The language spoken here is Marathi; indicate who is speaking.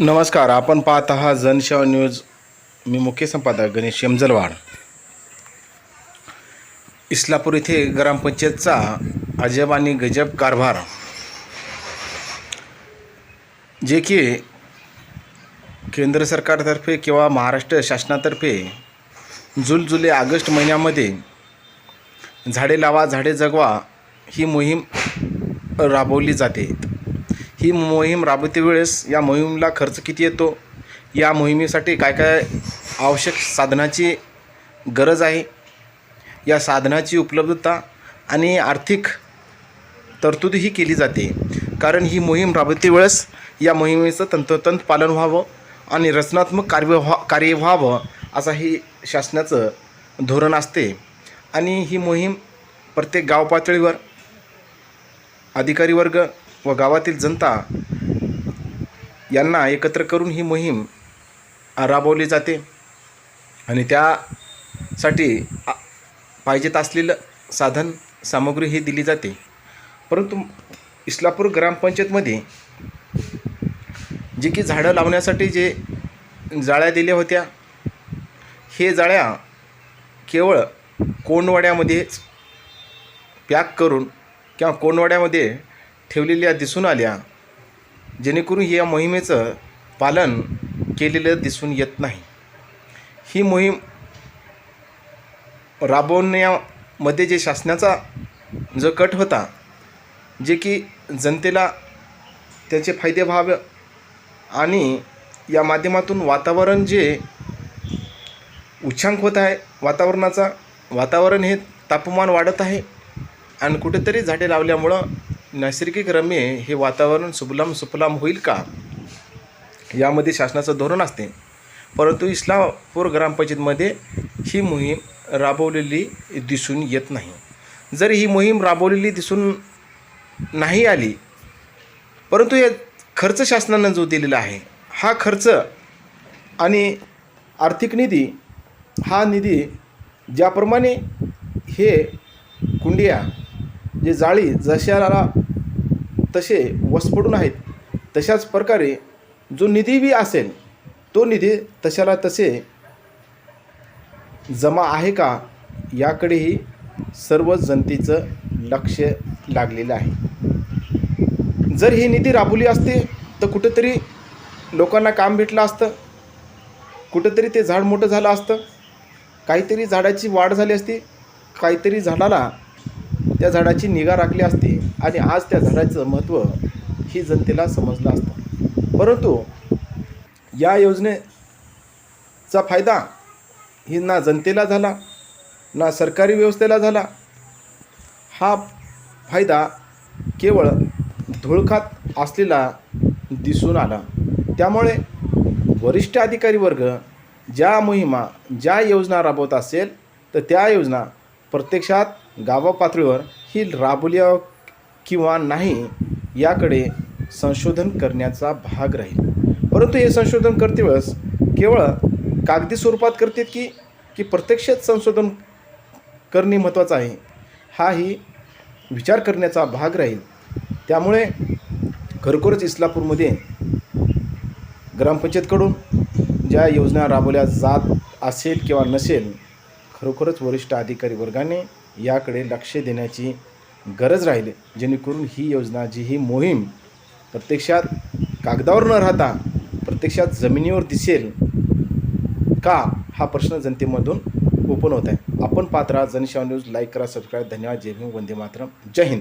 Speaker 1: नमस्कार आपण पाहत आहात जनसेवा न्यूज. मी मुख्य संपादक गणेश यमजलवाड. इस्लापूर येथे ग्रामपंचायतचा अजब आणि गजब कारभार. जे की केंद्र सरकारतर्फे किंवा महाराष्ट्र शासनातर्फे जुल जुलै ऑगस्ट महिन्यामध्ये झाडे लावा झाडे जगवा ही मोहीम राबवली जाते. ही मोहीम राबवते वेळेस या मोहिमेला खर्च किती येतो? या मोहिमेसाठी काय काय आवश्यक साधनाची गरज आहे? या साधनाची उपलब्धता आणि आर्थिक तरतूदही केली जाते. कारण ही मोहीम राबवते वेळेस या मोहिमेचं तंतोतंत पालन व्हावं आणि रचनात्मक कार्य व्हा कार्य व्हावं असं ही शासनाचं धोरण असते. आणि ही मोहीम प्रत्येक गाव पातळीवर अधिकारी वर्ग व गावातील जनता यांना एकत्र करून ही मोहीम राबवली जाते. आणि त्यासाठी पाहिजेत असलेलं साधन सामग्री ही दिली जाते. परंतु इस्लापूर ग्रामपंचायतमध्ये जे की झाडं लावण्यासाठी जे जाळ्या दिल्या होत्या हे जाळ्या केवळ कोंडवाड्यामध्येच पॅक करून किंवा कोंडवाड्यामध्ये ठेवलेल्या दिसून आल्या. जेणेकरून या मोहिमेचं पालन केलेलं दिसून येत नाही. ही मोहीम राबवण्यामध्ये जे शासनाचा जो कट होता जे की जनतेला त्याचे फायदे व्हावे आणि या माध्यमातून वातावरण जे उच्चांक होत आहे वातावरणाचा वातावरण हे तापमान वाढत आहे आणि कुठेतरी झाडे लावल्यामुळं नैसर्गिक रम्य हे वातावरण सुबलाम सुफलाम होईल का? यामध्ये शासनाचं धोरण असते. परंतु इस्लामपूर ग्रामपंचायतमध्ये ही मोहीम राबवलेली दिसून येत नाही. जर ही मोहीम राबवलेली दिसून नाही आली परंतु या खर्च शासनानं जो दिलेला आहे हा खर्च आणि आर्थिक निधी हा निधी ज्याप्रमाणे हे कुंडिया जे जाळी जशाला तसे वस पडून आहेत. तशाच प्रकारे जो निधी बी असेल तो निधी तशाला तसे जमा आहे का याकडेही सर्व जनतेचं लक्ष लागलेलं आहे. जर ही निधी राबवली असते तर कुठंतरी लोकांना काम भेटलं असतं. कुठंतरी ते झाड मोठं झालं असतं. काहीतरी झाडाची वाढ झाली असती. काहीतरी झाडाला त्या झाडाची निगा राखली असती आणि आज त्या झाडाचं महत्त्व ही जनतेला समजलं असतं. परंतु या योजनेचा फायदा ही ना जनतेला झाला ना सरकारी व्यवस्थेला झाला. हा फायदा केवळ धुळखात असलेला दिसून आला. त्यामुळे वरिष्ठ अधिकारी वर्ग ज्या मोहिमा ज्या योजना राबवत असेल तर त्या योजना प्रत्यक्षात गावापातळीवर ही राबवल्या किंवा नाही याकडे संशोधन करण्याचा भाग राहील. परंतु हे संशोधन करते वेळेस केवळ कागदी स्वरूपात करतात की की प्रत्यक्षात संशोधन करणे महत्त्वाचं आहे हाही विचार करण्याचा भाग राहील. त्यामुळे खरोखरच इस्लापूरमध्ये ग्रामपंचायतकडून ज्या योजना राबवल्या जात असेल किंवा नसेल खरोखरच वरिष्ठ अधिकारी वर्गाने याकडे लक्ष देण्याची गरज राहील. जेणेकरून ही योजना जी ही मोहीम प्रत्यक्षात कागदावर न राहता प्रत्यक्षात जमिनीवर दिसेल का हा प्रश्न जनतेमधून ओपन होत आहे. आपण पात्रा जनसेवा न्यूज. लाईक करा सबस्क्राईब धन्यवाद. जय भीम वंदे मातरम. जय हिंद.